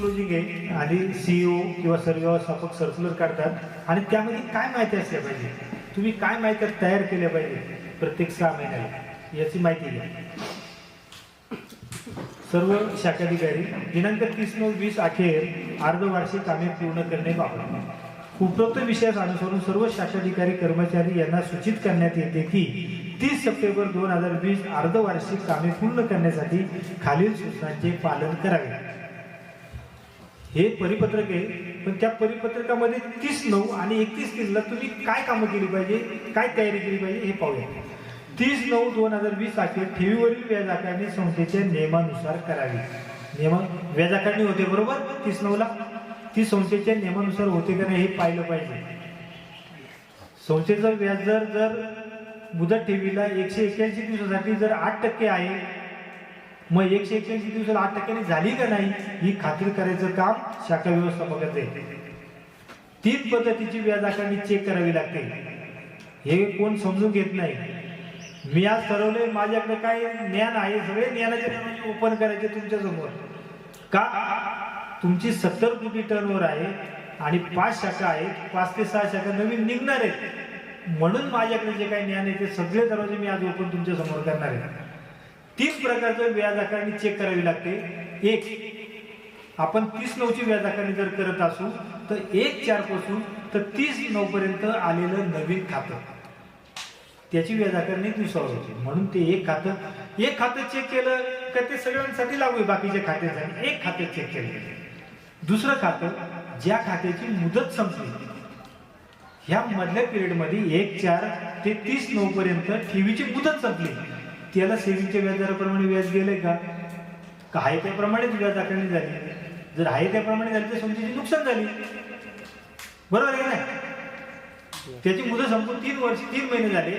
Closing आहे आणि CEO किंवा सर्व व्यवस्थापक सर्क्युलर काढतात. आणि त्यामध्ये काय माहिती असल्या पाहिजे? तुम्ही काय माहिती तयार केल्या पाहिजे प्रत्येक सहा महिन्याला? याची माहिती घ्या. सर्व शाखाधिकारी दिनांक तीस नऊ वीस अखेर अर्धवार्षिक कामे पूर्ण करणे बाबत. उपरोक्त विषयास अनुसरून सर्व शाखाधिकारी कर्मचारी यांना सूचित करण्यात येते की तीस सप्टेंबर दोन हजार वीस अर्धवार्षिक कामे पूर्ण करण्यासाठी खालील सूचनांचे पालन करावे. हे परिपत्रक आहे पण त्या परिपत्रकामध्ये तीस नऊ आणि एकतीस तीसला तुम्ही काय कामं केली पाहिजे काय तयारी केली पाहिजे हे पाहूया. तीस नऊ दोन हजार वीस अखेर ठेवीवरील व्याज आकारणी संस्थेच्या नियमानुसार करावी. नियम व्याज आकारणी होते बरोबर? तीस नऊला. ती संस्थेच्या नियमानुसार होते का नाही हे पाहिलं पाहिजे. संस्थेचं व्याज जर जर मुदत ठेवीला एकशे एक्क्याऐंशी दिवसासाठी जर आठ टक्के आहे मग एकशे एक्क्याऐंशी दिवसाला आठ टक्क्याने झाली का नाही ही खात्री करायचं काम शाखा व्यवस्थापकाचं आहे. तीन पद्धतीची व्याज आकारणी चेक करावी लागते. हे कोण समजून घेत नाही. मी आज ठरवले माझ्याकडे काय ज्ञान आहे सगळे ज्ञानाचे ओपन करायचे तुमच्यासमोर. का? तुमची सत्तर कोटी टर्नवर आहे आणि पाच शाखा आहेत पाच ते सहा शाखा नवीन निघणार आहेत. म्हणून माझ्याकडे जे काही ज्ञान आहे ते सगळे दरवाजे मी आज ओपन तुमच्यासमोर करणार आहे. तीन प्रकारचं व्याज आकारणी चेक करावी लागते. एक आपण तीस नऊची व्याज आकारणी जर करत असू तर एक चारपासून तर तीस नऊ पर्यंत आलेलं नवीन खातं. त्याची व्याज आकारणी दिवसावर होते. म्हणून ते एक खातं. एक खातं चेक केलं का ते सगळ्यांसाठी लागू आहे. बाकीच्या खात्यासाठी एक खातं चेक केलं. दुसरं खातं ज्या खात्याची मुदत संपली. ह्या मधल्या पिरियडमध्ये एक चार ते तीस नऊ पर्यंत ठेवीची मुदत संपली. त्याला सेविंगच्या व्याजदराप्रमाणे व्याज गेलंय का? का आहे त्याप्रमाणेच व्याज आकारणी झाली? जर आहे त्याप्रमाणे झाली तर समजायची नुकसान झाली. बरोबर आहे ना त्याची मुदत संपून तीन वर्ष तीन महिने झाले.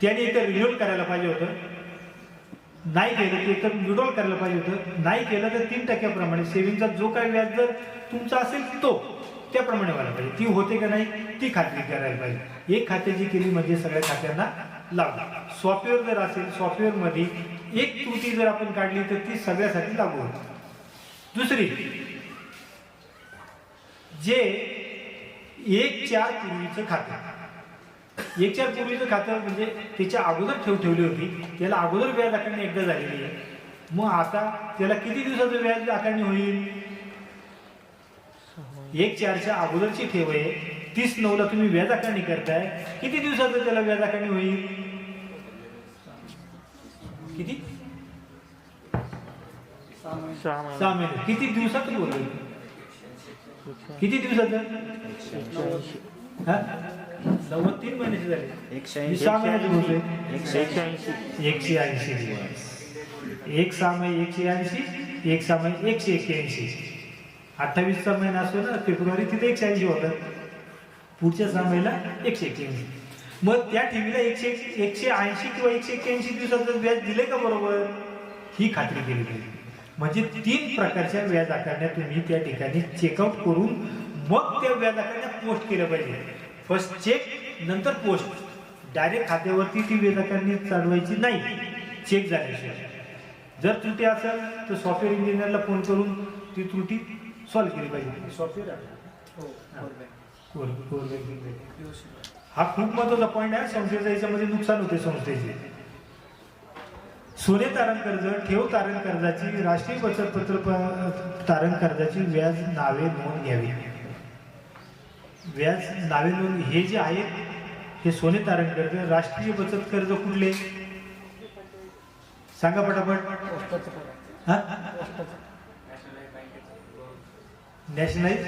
त्याने एकतर रिन्युअल करायला पाहिजे होतं. नाही केलं ते तर विड्रॉल करायला पाहिजे होतं. नाही केलं तर तीन टक्क्याप्रमाणे. सेव्हिंगचा जो काही व्याज जर तुमचा असेल तो त्याप्रमाणे व्हायला पाहिजे. ती होते का नाही ती खात्री करायला पाहिजे. एक खात्याची केली म्हणजे सगळ्या खात्यांना लागू सॉफ्टवेअर जर असेल सॉफ्टवेअरमध्ये एक त्रुटी जर आपण काढली तर ती सगळ्यासाठी लागू होते. दुसरी जे एक चार पूर्वीचं खातं. एक चार पूर्वीचं खातं म्हणजे त्याच्या अगोदर ठेव ठेवली होती त्याला अगोदर व्याज आकारणी एकदा झालेली आहे. मग आता त्याला किती दिवसाचं व्याज आकारणी होईल? एक चारच्या अगोदरची ठेव आहे तीस नऊला तुम्ही व्याज आकारणी करताय. किती दिवसाचं त्याला व्याज आकारणी होईल? किती? सहा महिने. किती दिवसात बोललो किती दिवसाचं? हा? नव्वद तीन महिन्याचे झाले. एकशे सहा महिन्याचे बोलतोय. एकशे ऐंशी. एकशे ऐंशी. दिवस एक सहा महिने एकशे ऐंशी एक सहा महिने एकशे एक्क्याऐंशी. अठ्ठावीसचा महिना असतो ना फेब्रुवारी तिथे एकशे ऐंशी होतात पुढच्या सहा महिन्याला एकशे एक्क्याऐंशी. मग त्या ठेवीला एकशे एकशे ऐंशी किंवा एकशे एक्क्याऐंशी दिवसाचं व्याज दिले का बरोबर? ही खात्री केली पाहिजे. म्हणजे तीन प्रकारच्या व्याज आकारण्या तुम्ही त्या ठिकाणी चेकआउट करून मग त्या व्याज आकारण्या पोस्ट केल्या पाहिजे फर्स्ट चेक नंतर पोस्ट डायरेक्ट खात्यावरती ती व्याज आकारणी चालवायची नाही. चेक झाल्याशिवाय. जर त्रुटी असेल तर सॉफ्टवेअर इंजिनियरला फोन करून ती त्रुटी सॉल्व्ह केली पाहिजे. सॉफ्टवेअर हा खूप महत्त्वाचा पॉईंट आहे. संस्थेचा याच्यामध्ये नुकसान होते संस्थेचे. सोने तारण कर्ज ठेव तारण कर्जाची राष्ट्रीय बचत पत्र तारण कर्जाची व्याज नावे नोंद घ्यावी. व्याज नावे नोंद हे जे आहेत हे सोने तारण कर्ज राष्ट्रीय बचत कर्ज कुठले? सांगा पटापट. नॅशनलाइज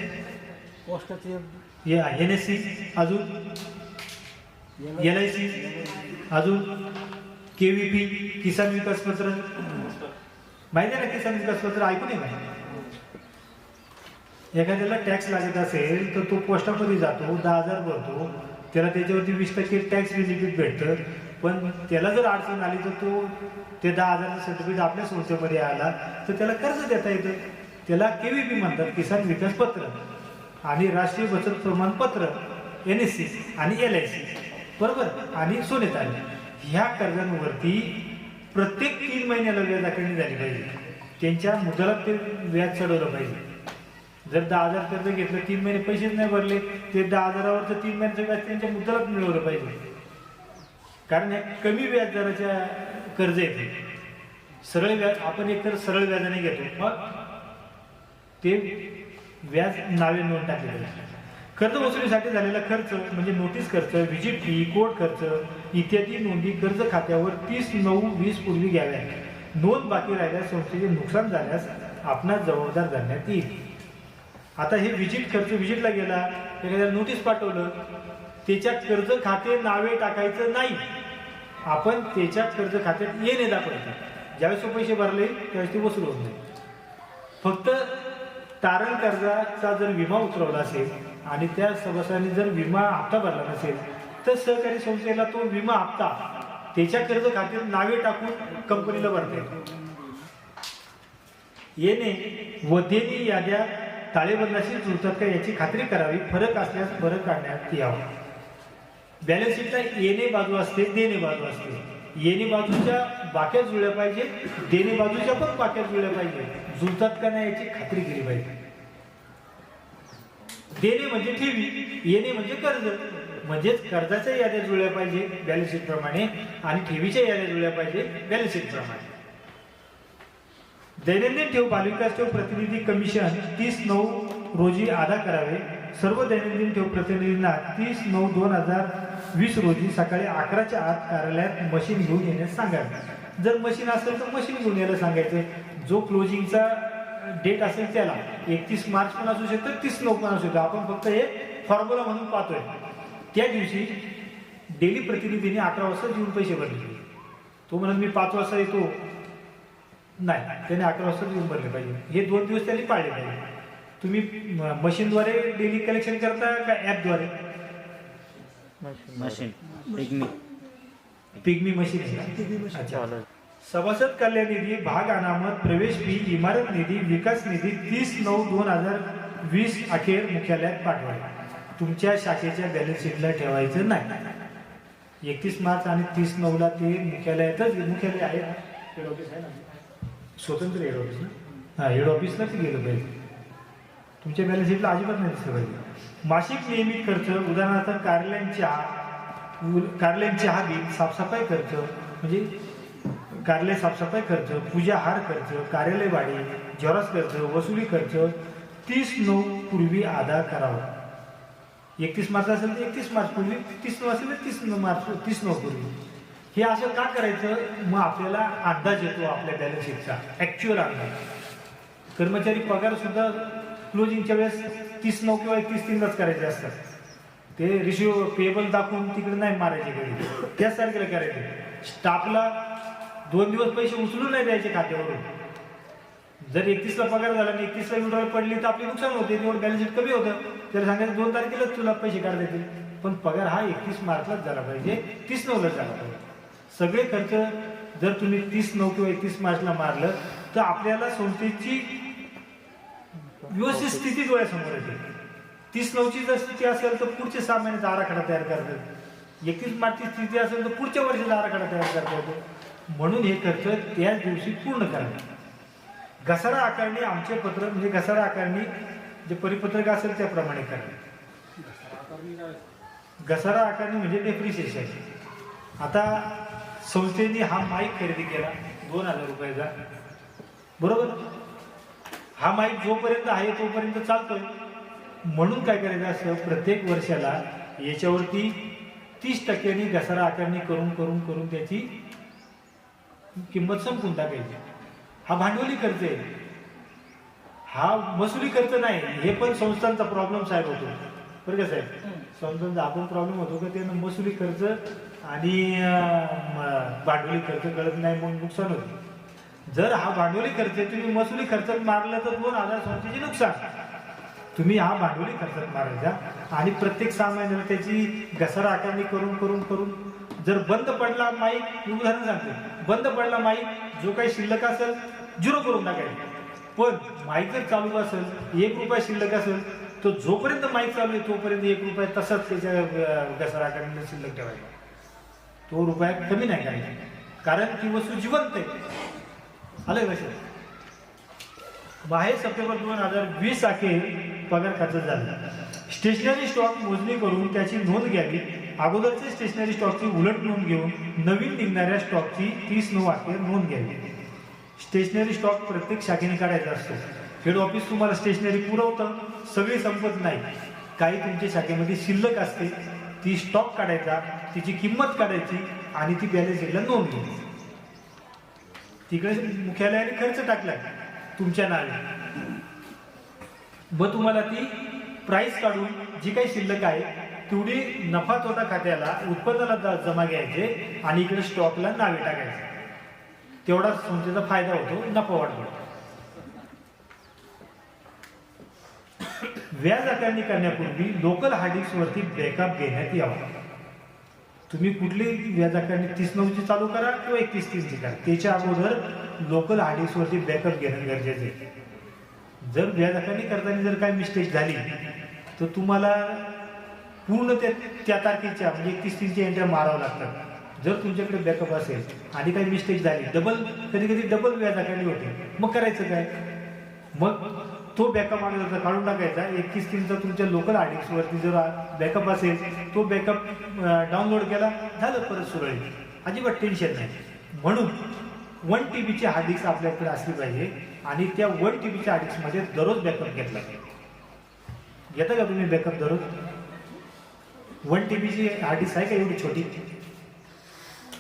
एन एस सी अजून? एल आय सी अजून? के व्ही पी किसान विकास पत्र? माहिती आहे ना किसान विकास पत्र? ऐकून आहे माहिती एखाद्याला टॅक्स लागत असेल तर तो पोस्टामध्ये जातो दहा हजार भरतो. त्याला त्याच्यावरती वीस टक्के टॅक्स बेनिफिट भेटतं. पण त्याला जर अडचण आली तर तो ते दहा हजारचं सर्टिफिकेट आपल्या संस्थेमध्ये आला तर त्याला कर्ज देता येतं. त्याला के व्ही पी म्हणतात किसान विकास पत्र. आणि राष्ट्रीय बचत प्रमाणपत्र एन एस सी आणि एल आय सी बरोबर? आणि सोने तारण ह्या कर्जांवरती प्रत्येक तीन महिन्याला व्याज आकारणी झाली पाहिजे. त्यांच्या मुदलात ते व्याज चढवलं पाहिजे. जर दहा हजार कर्ज घेतलं तीन महिने पैसेच नाही भरले ते दहा हजारावरचं तीन महिन्याचं व्याज त्यांच्या मुदलात मिळवलं पाहिजे. कारण हे कमी व्याजदराच्या कर्ज येते सरळ व्याज आपण एकतर सरळ व्याजाने घेतो मग ते व्याज नावे नोंद टाकले पाहिजे कर्ज वसुलीसाठी झालेला खर्च म्हणजे नोटीस खर्च व्हिजिट फी कोर्ट खर्च इत्यादी नोंदी कर्ज खात्यावर तीस नऊ वीस पूर्वी घ्याव्या. नोंद बाकी राहिल्यास संस्थेचे नुकसान झाल्यास आपणास जबाबदार धरण्यात येईल. आता हे व्हिजिट खर्च व्हिजिटला गेला एखाद्या नोटीस पाठवलं त्याच्यात कर्ज खाते नावे टाकायचं नाही. आपण त्याच्या कर्ज खात्यात येणे दाखवायचं ज्यावेळेस पैसे भरले त्यावेळेस ते वसूल होत नाही. फक्त तारण कर्जाचा जर विमा उतरवला असेल आणि त्या सभासदांनी जर विमा हप्ता भरला नसेल तर सहकारी संस्थेला तो विमा हप्ता त्याच्या कर्ज खात्यात नावे टाकून कंपनीला भरता येणे व देणे याद्या ताळेबंदाशी जुळतात का याची खात्री करावी फरक असल्यास फरक काढण्यात यावा. बॅलन्स शीटला येणे बाजू असते देणे बाजू असते. येणे बाजूच्या बाक्या जुळल्या पाहिजे देणे बाजूच्या पण बाक्या जुळल्या पाहिजे. जुळतात का नाही याची खात्री केली पाहिजे. देणे म्हणजे ठेवी येणे म्हणजे कर्ज. म्हणजेच कर्जाच्या याद्या जुळल्या पाहिजे बॅलन्स शीट प्रमाणे आणि ठेवीच्या याद्या जुळल्या पाहिजे बॅलन्स शीट प्रमाणे. दैनंदिन ठेव बालविकास ठेव प्रतिनिधी कमिशन तीस नऊ रोजी अदा करावे. सर्व दैनंदिन ठेव प्रतिनिधींना तीस नऊ दोन हजार वीस रोजी सकाळी अकराच्या आत कार्यालयात मशीन घेऊन येण्यास सांगावे. जर मशीन असेल तर मशीन घेऊन यायला सांगायचं. जो क्लोजिंगचा डेट असेल त्याला एकतीस मार्च पण असू शकतं तीस नऊ पण असू शकतं. आपण फक्त हे फॉर्म्युला म्हणून पाहतोय. त्या दिवशी डेली प्रतिनिधीने अकरा वाजता देऊन पैसे भरले. तो म्हणत मी पाच वाजता येतो. नाही त्याने अकरा वाजता देऊन भरले पाहिजे. हे दोन दिवस त्यांनी पाळले पाहिजे. तुम्ही म- मशीनद्वारे डेली कलेक्शन करता का ॲपद्वारे मशीन. पिग्मी पिग्मी मशीन आहे? अच्छा. सभासद कल्याण निधी भाग अनामत प्रवेश फी इमारत निधी विकास निधी तीस नऊ दोन हजार वीस अखेर मुख्यालयात पाठवावे तुमच्या शाखेच्या बॅलन्स शीटला ठेवायचं नाही. एकतीस मार्च आणि तीस नऊला ते मुख्यालयातच मुख्यालय आहे. हेड ऑफिस आहे ना? स्वतंत्र हेड ऑफिस ना? हा हेड ऑफिसलाच गेलं पाहिजे. तुमच्या बॅलन्स शीटला अजिबात नाही दिसलं पाहिजे. मासिक नियमित खर्च उदाहरणार्थ कार्यालयांच्या कार्यालयांची हवी साफसफाई खर्च म्हणजे कार्यालय साफसफाई खर्च पूजा हार खर्च कार्यालय वाढी झेरॉक्स खर्च वसुली खर्च तीस नऊ पूर्वी अदा करावा. एकतीस मार्च असेल तर एकतीस मार्च पूर्वी तीस नऊ असेल तर तीस नऊ मार्च तीस नऊ पूर्वी. हे असं का करायचं? मग आपल्याला अंदाज येतो आपल्या बॅलन्स शीटचा ॲक्च्युअल अंदाज. कर्मचारी पगार सुद्धा क्लोजिंगच्या वेळेस तीस नऊ किंवा एकतीस तीनलाच करायचे असतात. ते रिशिव पेबल दाखवून तिकडे नाही मारायचे घरी त्याच तारखेला करायचे. स्टाफला दोन दिवस पैसे उचलून नाही द्यायचे खात्यावरून. जर एकतीसला पगार झाला आणि एकतीसला विड्रॉल पडली तर आपले नुकसान होते. तेवढं बॅलन्स शीट कमी होतं. तर सांगायचं दोन तारखेलाच तुला पैसे काढता येतील. पण पगार हा एकतीस मार्चलाच झाला पाहिजे. तीस नऊलाच झाला पाहिजे. सगळे खर्च जर तुम्ही तीस नऊ किंवा एकतीस मार्चला मारलं तर आपल्याला संस्थेची व्यवस्थित स्थिती डोळ्यासमोर येते तीस नऊची जर स्थिती असेल तर पुढचे सहा महिन्याचा आराखडा तयार करतात एकतीस मार्चची स्थिती असेल तर पुढच्या वर्षाचा आराखडा तयार करता. येतो म्हणून हे खर्च त्याच दिवशी पूर्ण करावे घसारा आकारणी आमचे पत्र म्हणजे घसारा आकारणी जे परिपत्रक असेल त्याप्रमाणे करावे घसारा आकारणी म्हणजे डेप्रिसिएशन आता संस्थेने हा माईक खरेदी केला दोन हजार रुपयाचा. बरोबर? हा माईक जोपर्यंत आहे तोपर्यंत चालतोय. म्हणून काय करायचं असं प्रत्येक वर्षाला याच्यावरती तीस टक्क्यांनी घसारा आकारणी करून करून करून त्याची किंमत संपून टाकायची. हा भांडवली खर्च आहे. हा मसुली खर्च नाही हे पण संस्थांचा प्रॉब्लेम साहेब होतो. बरं का साहेब? संस्थांचा आपण प्रॉब्लेम होतो का? त्यानं मसुली खर्च आणि भांडवली खर्च कळत नाही मग नुकसान होते. जर हा भांडवली खर्च आहे, तुम्ही मसुली खर्चात मारला तर दोन हजार संस्थेचे नुकसान. तुम्ही हा भांडवली खर्चात मारायचा आणि प्रत्येक सहा महिन्याला त्याची घसारा आकारणी करून करून करून जर बंद पडला माईक मी उदाहरण सांगतो. बंद पडला माईक जो काही शिल्लक असेल झिरो करून टाकायचा. पण माईक जर चालू असेल एक रुपया शिल्लक असेल तर जोपर्यंत माईक चालू आहे तोपर्यंत एक रुपया तसाच त्याच्या घसारा आकारणीला शिल्लक ठेवायचा. तो रुपया कमी नाही करायचा कारण ती वस्तू जिवंत आहे. आलं का लक्षात? बाहेर सप्टेंबर दोन हजार वीस अखेर पगार खर्च झाला. स्टेशनरी स्टॉक मोजणी करून त्याची नोंद घ्यावी. अगोदरचे स्टेशनरी स्टॉकची उलट नोंद घेऊन नवीन निघणाऱ्या स्टॉकची तीस नऊ अखेर नोंद घ्यावी. स्टेशनरी स्टॉक प्रत्येक शाखेने काढायचा असतो. हेड ऑफिस तुम्हाला स्टेशनरी पुरवतं सगळी संपत नाही. काही तुमच्या शाखेमध्ये शिल्लक असते ती स्टॉक काढायचा तिची किंमत काढायची आणि ती बॅलन्स शीटला नोंद घ्यायची तिकडे मुख्यालयाने खर्च टाकला तुमच्या नावे. व तुम्हाला ती प्राइस काढून जी काही शिल्लक आहे तेवढी नफा तोटा खात्याला उत्पन्नाला जमा घ्यायचे आणि इकडे स्टॉकला नावे टाकायचे. तेवढा संस्थेचा फायदा होतो नफा वाढतो. व्याज आकारणी करण्यापूर्वी लोकल हार्डिक्स वरती बॅकअप घेण्यात यावा. तुम्ही कुठली व्याज आकारणी तीस नऊची चालू करा किंवा एकतीस तीसची करा त्याच्या अगोदर लोकल आडीसवरती बॅकअप घेणं गरजेचं आहे. जर व्याज आकारणी करताना जर काही मिस्टेक झाली तर तुम्हाला पूर्ण त्या त्या तारखेच्या म्हणजे एकतीस तीसच्या एंट्र्या मारावं लागतात. जर तुमच्याकडे बॅकअप असेल आणि काही मिस्टेक झाली डबल कधी कधी डबल व्याज आकारणी होते. मग करायचं काय? मग तो बॅकअप आणायचा काढून टाकायचा एकतीस तीनचा तुमच्या लोकल वरती जर बॅकअप असेल तो बॅकअप डाउनलोड केला झालं परत सुरळीत. अजिबात टेन्शन नाही. म्हणून वन टी बीची हार्ड आपल्याकडे असली पाहिजे आणि त्या वन टी बीच्या हार्डिक्समध्ये दररोज बॅकअप घेतला. पाहिजे घेता का तुम्ही बॅकअप दररोज? वन टी बीची हार्डिक्स आहे का एवढी छोटी?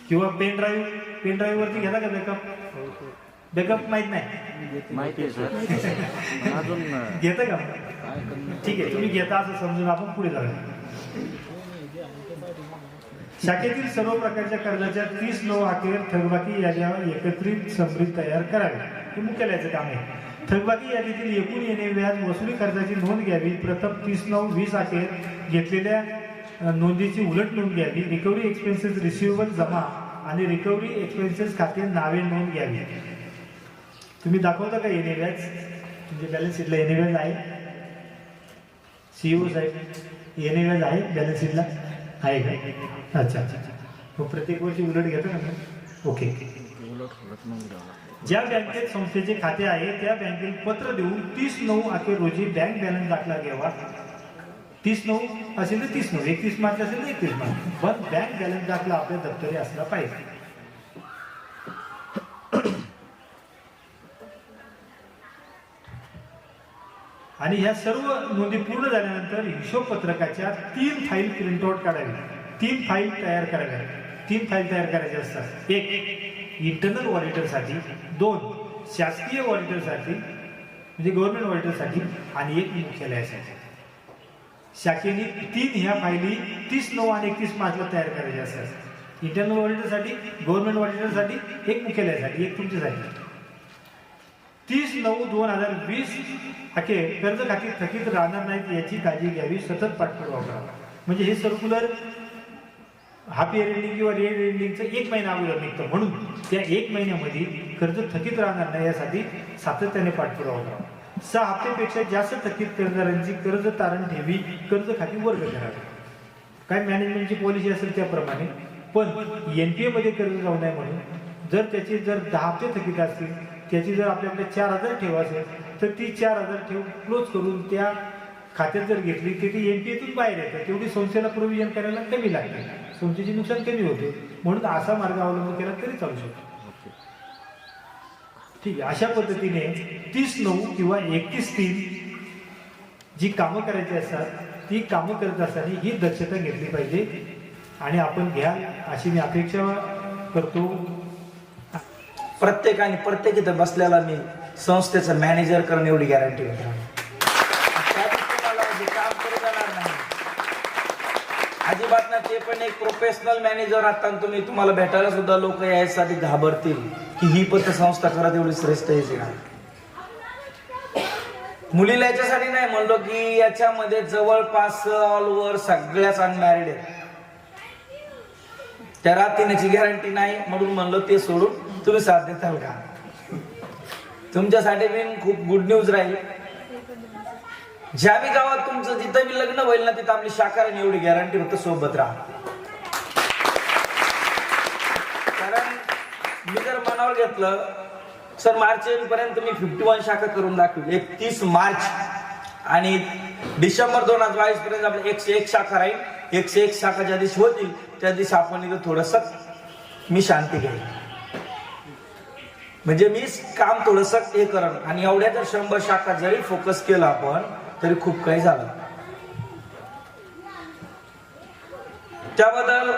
किंवा पेन ड्राईव्ह पेन ड्राईव्हवरती घेता का बॅकअप बॅकअप माहीत नाही. माहिती आहे सर अजून अं, घेता का? ठीक आहे तुम्ही घेता असं समजून आपण पुढे जाऊया. शाखेतील सर्व प्रकारच्या कर्जाच्या तीस नऊ अखेर थकबाकी याद्या एकत्रित समृद्ध तयार करावी. हे मुख्यालयाचं काम आहे. थकबाकी यादीतील एकूण येणे व्याज वसुली खर्चाची नोंद घ्यावी. प्रथम तीस नऊ वीस अखेर घेतलेल्या नोंदीची उलट नोंद घ्यावी. रिकव्हरी एक्सपेन्सेस रिसिवेबल जमा आणि रिकव्हरी एक्सपेन्सेस खाते नावे नोंद घ्यावी. तुम्ही दाखवता का येणे व्याज तुमच्या बॅलन्स शीटला येणे व्याज आहे? सीईओ साहेब येणे व्याज आहे बॅलन्स शीटला आहे का? अच्छा अच्छा अच्छा. मग प्रत्येक वर्षी उलट घेतो ना ओके ज्या बँकेत संस्थेचे खाते आहे त्या बँकेत पत्र देऊन तीस नऊ अखेर रोजी बँक बॅलन्स दाखला घ्यावा. तीस नऊ असेल तर तीस नऊ एकतीस मार्च असेल तर एकतीस मार्च. पण बँक बॅलन्स दाखला आपल्या दप्तरी असला पाहिजे. आणि ह्या सर्व नोंदी पूर्ण झाल्यानंतर हिशोब पत्रकाच्या तीन फाईल प्रिंटआउट काढाव्या तीन फाईल तयार कराव्या तीन फाईल तयार करायच्या असतात. एक इंटरनल ऑडिटरसाठी दोन शासकीय ऑडिटरसाठी म्हणजे गव्हर्नमेंट ऑडिटरसाठी आणि एक मुख्यालयासाठी. शाखेने तीन ह्या फायली तीस नऊ आणि एकतीस मार्चला तयार करायच्या असतात. इंटरनल ऑडिटरसाठी गव्हर्नमेंट ऑडिटरसाठी एक मुख्यालयासाठी एक तुमच्यासाठी. तीस नऊ दोन हजार वीस अखेर कर्ज खाती थकीत राहणार नाहीत याची काळजी घ्यावी सतत पाठपुरावा करावा. म्हणजे हे सर्क्युलर हाफ इयर एंडिंग किंवा रिअर एंडिंगचं एक महिना अगोदर निघतं. म्हणून त्या एक महिन्यामध्ये कर्ज थकीत राहणार नाही यासाठी सातत्याने पाठपुरावा करावा. सहा हप्त्यापेक्षा जास्त थकीत कर्जदारांची कर्ज तारण ठेवी कर्ज खाती वर्ग करावी काय मॅनेजमेंटची पॉलिसी असेल त्याप्रमाणे. पण एन पी एमध्ये कर्ज जाऊ नये म्हणून जर त्याची जर दहा हप्ते थकीत असतील त्याची जर आपल्याकडे चार हजार ठेव असेल तर ती चार हजार ठेव क्लोज करून त्या खात्यात जर घेतली तर ती एन पी एतून बाहेर येतं. तेवढी संस्थेला प्रोव्हिजन करायला कमी लागते. संस्थेचे नुकसान कमी होते. म्हणून असा मार्ग अवलंबून केला तरी चालू शकतो. ठीक आहे. अशा पद्धतीने तीस नऊ किंवा एकतीस तीन जी कामं करायची असतात ती कामं करत असताना ही दक्षता घेतली पाहिजे. आणि आपण घ्याल अशी मी अपेक्षा करतो. प्रत्येकाने प्रत्येक इथं बसलेला मी संस्थेचं मॅनेजर करणं एवढी गॅरंटी घेतो काम करू जाणार नाही. अजिबात ना ते पण एक प्रोफेशनल मॅनेजर आता तुम्ही तुम्हाला भेटायला सुद्धा लोक यायसाठी घाबरतील की ही पतसंस्था करत एवढी श्रेष्ठ आहे का मुलीला याच्यासाठी नाही म्हणलो की याच्यामध्ये जवळपास ऑल ओव्हर सगळ्याच अनमॅरिड आहेत. त्या रात्रीची गॅरंटी नाही म्हणून म्हणलं ते सोडून तुम्ही साथ देताल का? तुमच्यासाठी बी खूप गुड न्यूज राहील. ज्या बी गावात तुमचं जिथं बी लग्न होईल ना तिथं आपली शाकाहारी एवढी गॅरंटी फक्त सोबत राहा. कारण मी जर मनावर घेतलं सर मार्च पर्यंत मी फिफ्टी वन शाखा करून दाखवली एकतीस मार्च. आणि डिसेंबर दोन हजार बावीस पर्यंत आपली एकशे एक शाखा राहील. एकशे एक शाखा ज्या दिवशी होतील त्या दिवशी आपण इथं थोडस मी शांती घेईल म्हणजे मी काम थोडस हे करण आणि एवढ्या जर शंभर शाखा जरी फोकस केला आपण तरी खूप काही झालं. त्याबद्दल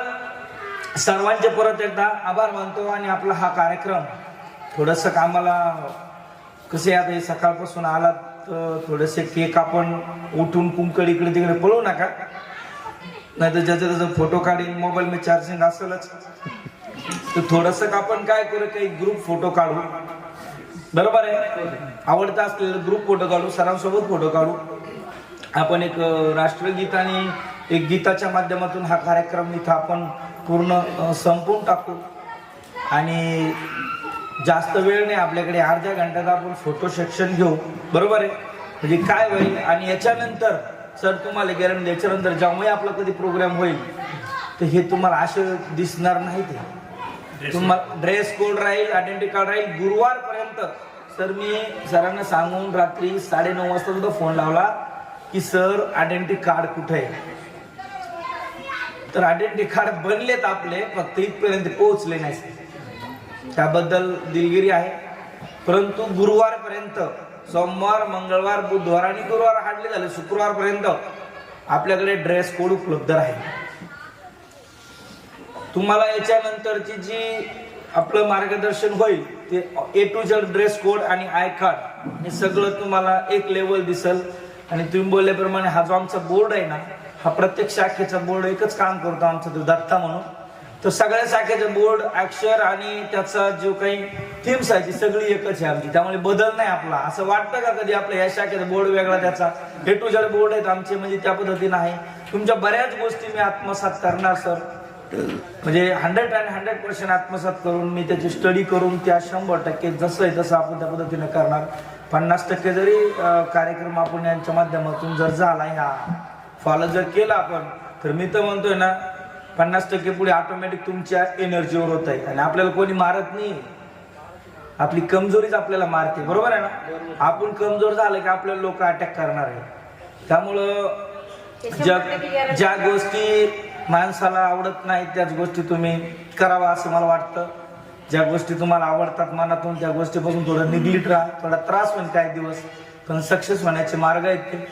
सर्वांचे परत एकदा आभार मानतो आणि आपला हा कार्यक्रम थोडस कामाला कसे आता हे सकाळपासून आलात तर थोडेसे केक आपण उठून कुंकड इकडे तिकडे पळू नका. नाही तर ज्याचं त्याचं फोटो काढीन मोबाईल मी चार्जिंग असेलच. तर थोडस आपण काय करू काही ग्रुप फोटो काढू? बरोबर आहे? आवडता असलेला ग्रुप फोटो काढू सरांसोबत फोटो काढू. आपण एक राष्ट्रगीत आणि एक गीताच्या माध्यमातून हा कार्यक्रम इथं आपण पूर्ण संपवून टाकू. आणि जास्त वेळ नाही आपल्याकडे अर्ध्या घंट्यात आपण फोटो सेक्शन घेऊ. बरोबर आहे? म्हणजे काय होईल आणि याच्यानंतर सर तुम्हाला गॅरंटी याच्यानंतर ज्यामुळे आपला कधी प्रोग्राम होईल तर हे तुम्हाला असं दिसणार नाही ते. तुम्हाला ड्रेस कोड राहील आयडेंटिटी कार्ड राहील. गुरुवारपर्यंत सर मी सरांना सांगून रात्री साडे नऊ वाजता सुद्धा फोन लावला की सर आयडेंटिटी कार्ड कुठे आहे? तर आयडेंटिटी कार्ड बनलेत आपले फक्त इथपर्यंत पोहोचले नाही त्याबद्दल दिलगिरी आहे. परंतु गुरुवारपर्यंत सोमवार मंगळवार बुधवार आणि गुरुवार हाडले झाले. शुक्रवारपर्यंत आपल्याकडे ड्रेस कोड उपलब्ध राहील. तुम्हाला याच्यानंतरची जी आपलं मार्गदर्शन होईल ते A to Z dress code आणि आय कार्ड हे सगळं तुम्हाला एक लेवल दिसल. आणि तुम्ही बोलल्याप्रमाणे हा जो आमचा बोर्ड आहे ना हा प्रत्येक शाखेचा बोर्ड एकच काम करतो आमचा तो दत्ता म्हणून. तर सगळ्या शाखेचा बोर्ड अक्षर आणि त्याचा जो काही थीम्स आहे ती सगळी एकच आहे आमची. त्यामुळे बदल नाही आपला. असं वाटतं का कधी आपल्या या शाखेचा बोर्ड वेगळा त्याचा? ए टू जेड बोर्ड आहेत आमचे म्हणजे त्या पद्धतीनं आहे. तुमच्या बऱ्याच गोष्टी मी आत्मसात करणार सर म्हणजे हंड्रेड अँड हंड्रेड पर्सेंट आत्मसात करून मी त्याची स्टडी करून त्या शंभर टक्के जसं आहे तसं आपण त्या पद्धतीने करणार. पन्नास टक्के जरी कार्यक्रम आपण यांच्या माध्यमातून जर झाला ह्या फॉलो जर केला आपण तर मी तर म्हणतोय ना पन्नास टक्के पुढे ऑटोमॅटिक तुमच्या एनर्जीवर होत आहे आणि आपल्याला कोणी मारत नाही. आपली कमजोरीच आपल्याला मारते. बरोबर आहे ना? आपण कमजोर झालं की आपल्याला लोक अटॅक करणार आहे त्यामुळं ज्या ज्या गोष्टी माणसाला आवडत नाहीत त्याच गोष्टी तुम्ही करावा असं मला वाटतं. ज्या गोष्टी तुम्हाला आवडतात मनातून त्या गोष्टीपासून थोडं निगलीट राहा. थोडा त्रास होईल काही दिवस पण सक्सेस होण्याचे मार्ग आहेत ते.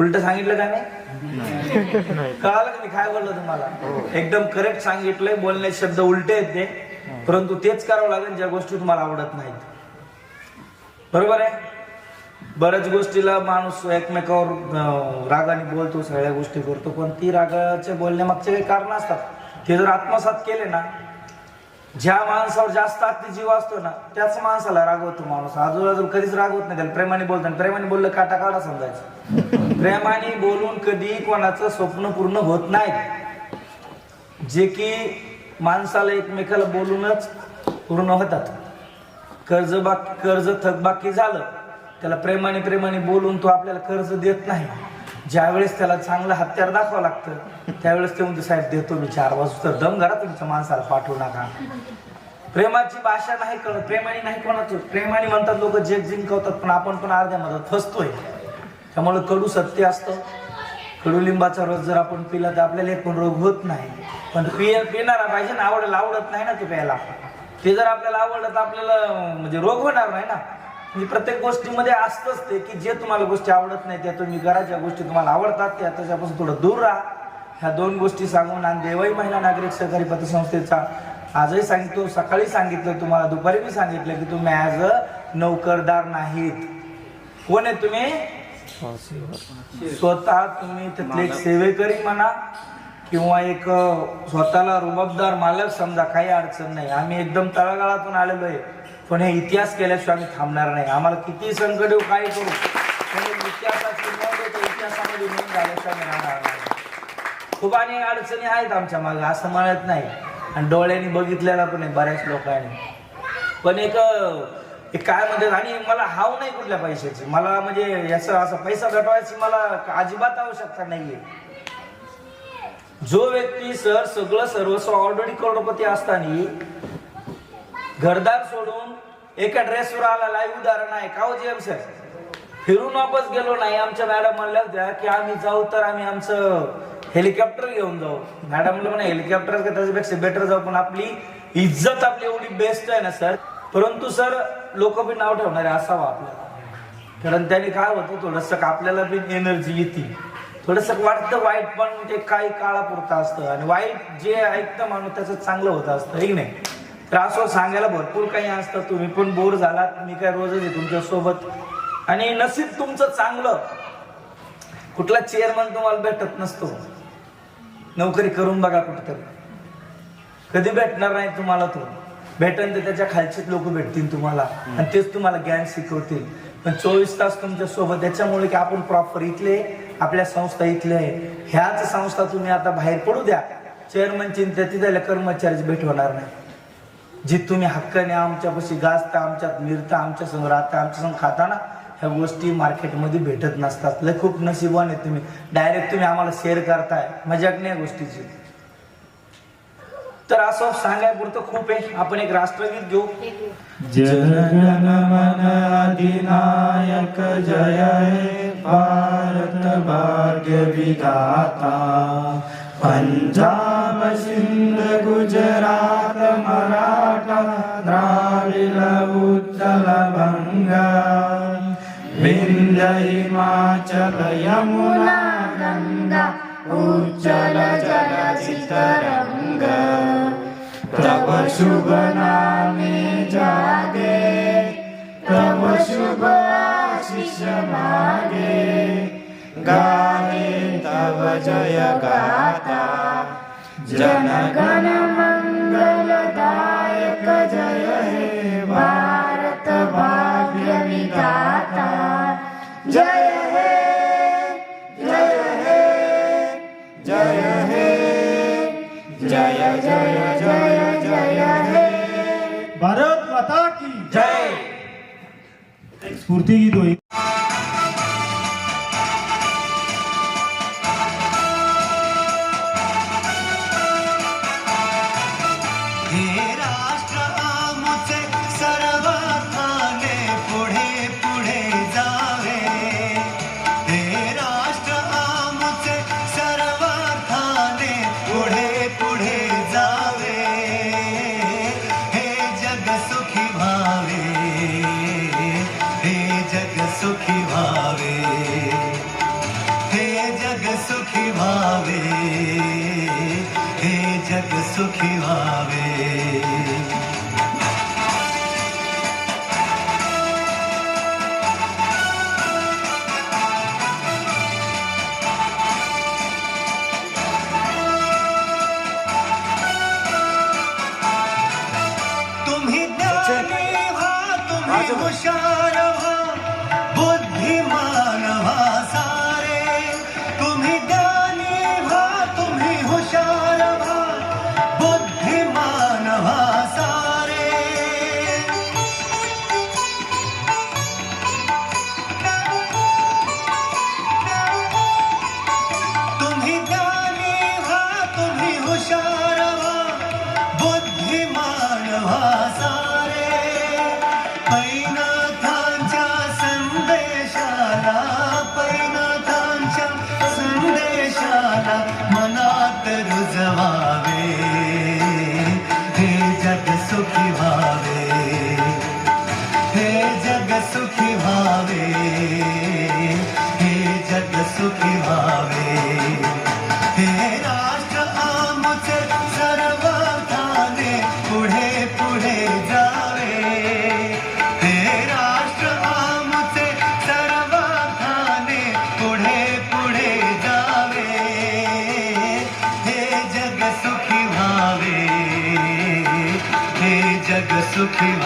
उलट सांगितलं का नाही? कळालं का मी काय बोललो तुम्हाला? एकदम करेक्ट सांगितलंय. बोलण्याचे शब्द उलटे आहेत ते. परंतु तेच करावं लागेल ज्या गोष्टी तुम्हाला आवडत नाहीत. बरोबर आहे? बऱ्याच गोष्टीला माणूस एकमेकावर रागाने बोलतो सगळ्या गोष्टी करतो पण ती रागाच्या बोलण्यामागचे काही कारण असतात. ते जर आत्मसात केले ना ज्या माणसावर जास्त अतिजीव असतो ना त्याच माणसाला रागवतो माणूस. आजूबाजू कधीच रागवत नाही त्याला प्रेमाने बोलतो प्रेमाने बोललं काटा काढा समजायचं. प्रेमाने बोलून कधी कोणाचं स्वप्न पूर्ण होत नाही. जे की माणसाला एकमेकाला बोलूनच पूर्ण होतात. कर्ज बाकी कर्ज थकबाकी झालं त्याला प्रेमाने प्रेमाने बोलून तो आपल्याला कर्ज देत नाही. ज्यावेळेस त्याला चांगलं हत्यार दाखवावं लागतं त्यावेळेस ते म्हणतो साहेब देतो मी चार वाजू तर दम घरा तुमच्या माणसाला पाठवू नका. प्रेमाची भाषा नाही कळत प्रेमाने नाही कोणाचं. प्रेमाने म्हणतात लोक जग जिंकवतात पण आपण पण अर्ध्या मधात फसतोय. त्यामुळे कडू सत्य असतं. कडुलिंबाचा रस जर आपण पिला तर आपल्याला एक पण रोग होत नाही. पण पिया पिणारा पाहिजे ना आवडेल आवडत नाही ना ते प्यायला. ते जर आपल्याला आवडलं तर आपल्याला म्हणजे रोग होणार नाही ना. मी प्रत्येक गोष्टीमध्ये असतंच ते की जे तुम्हाला गोष्टी आवडत नाही त्या तुम्ही घराच्या ज्या गोष्टी तुम्हाला आवडतात त्या त्याच्यापासून थोडं दूर राहा. ह्या दोन गोष्टी सांगून आणि देवाई महिला नागरिक सहकारी पतसंस्थेचा आजही सांगितलं सकाळी सांगितलं तुम्हाला दुपारी मी सांगितलं की तुम्ही ॲज अ नोकरदार नाहीत. कोण आहे तुम्ही? स्वतः तुम्ही तिथले एक सेवेकरी म्हणा किंवा एक स्वतःला रुबाबदार मालक समजा काही अडचण नाही. आम्ही एकदम तळागाळातून आलेलो आहे. पण हे इतिहास केल्याशिवाय आम्ही थांबणार नाही. आम्हाला किती संकट येऊ काय करू? पण इतिहासाची नोंद इतिहासामध्ये नोंद झाल्याशिवाय आम्ही राहणार नाही. खूप आणि अडचणी आहेत आमच्या मागे असं म्हणत नाही. आणि डोळ्यांनी बघितलेला पण आहे बऱ्याच लोकांनी. पण एक एक काय म्हणतात आणि मला हाव नाही कुठल्या पैशाची. मला म्हणजे याचा असा पैसा भेटवायची मला अजिबात आवश्यकता नाहीये. जो व्यक्ती सर सगळं सर्वस्व ऑलरेडी करोडपती असताना घरदार सोडून एका ड्रेसवर आला लाईव्ह उदाहरण आहे. का हो जेम सर? फिरून वापस गेलो नाही. आमच्या मॅडम म्हणल्या होत्या की आम्ही जाऊ तर आम्ही आमचं हेलिकॉप्टर घेऊन जाऊ. मॅडम म्हणलं म्हणे हेलिकॉप्टर का त्याच्यापेक्षा बेटर जाऊ पण आपली इज्जत आपली एवढी बेस्ट आहे ना सर. परंतु सर लोक बी नाव ठेवणारे असावं आपल्याला. कारण त्याने काय होतं थोडस आपल्याला बी एनर्जी येते. थोडस वाटतं वाईट पण ते काही काळापुरतं असतं. आणि वाईट जे ऐकतं माणूस त्याचं चांगलं होत असतं हे की नाही? तर सांगायला भरपूर काही असतं. तुम्ही पण बोर झालात. मी काय रोजच आहे तुमच्यासोबत. आणि नसीब तुमचं चांगलं. कुठला चेअरमन तुम्हाला भेटत नसतो. नोकरी करून बघा कुठतरी. कधी भेटणार नाही तुम्हाला तो. भेटन तर त्याच्या खालचेच लोक भेटतील तुम्हाला. आणि तेच तुम्हाला ज्ञान शिकवतील. पण चोवीस तास तुमच्यासोबत. त्याच्यामुळे की आपण प्रॉपर इथले आपल्या संस्था इथले. आहे ह्याच संस्था तुम्ही आता बाहेर पडू द्या. चेअरमन चिंता तिथल्या कर्मचारीच भेट होणार नाही. जे तुम्ही हक्काने आमच्यापाशी गाजता आमच्यात मिरता आमच्या संग राहता आमच्या संग खाता ना ह्या गोष्टी मार्केटमध्ये भेटत नसतात. लय खूप नशिबान आहे तुम्ही. डायरेक्ट तुम्ही आम्हाला शेअर करताय. मजाक नाही गोष्टीची. तर असं सांगायपुरतं खूप आहे. आपण एक राष्ट्रगीत घेऊ. जनगण मन अधिनायक जय भारत भाग्य विधाता पंजाब सिंध गुजरात मरा हिमाचल यमुना गङ्गा मा जलचितरङ्ग तव शुभ नामे जागे तव शुभ तप मागे। गारे तव जय गाता जनगण मङ्गलदायक जय हे वा। जय जय जय जय हे भारत माता की जय। स्फूर्ती गीत होईल सुखी व्हावे पैनाथांच्या संदेशाला पैनाथांच्या संदेशाला मनात रुजवावे. हे जग सुखी व्हावे. हे जग सुखी व्हावे. हे जग सुखी व्हावे. जग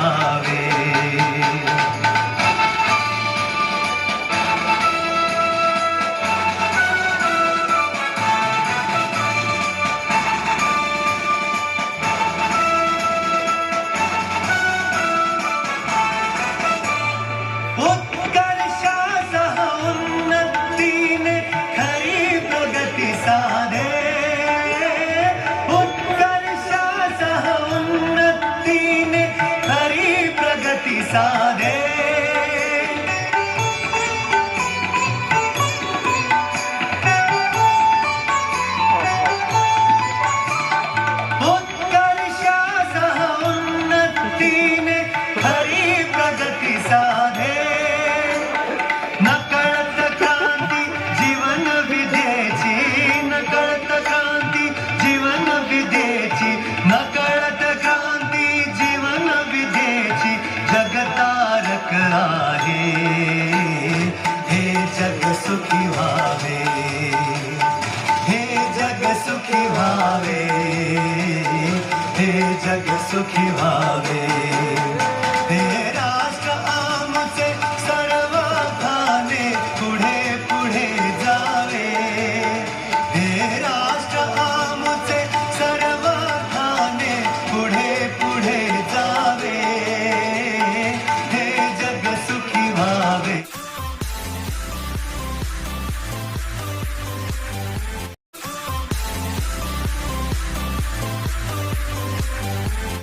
सुखी व्हावे हे जग सुखी व्हावे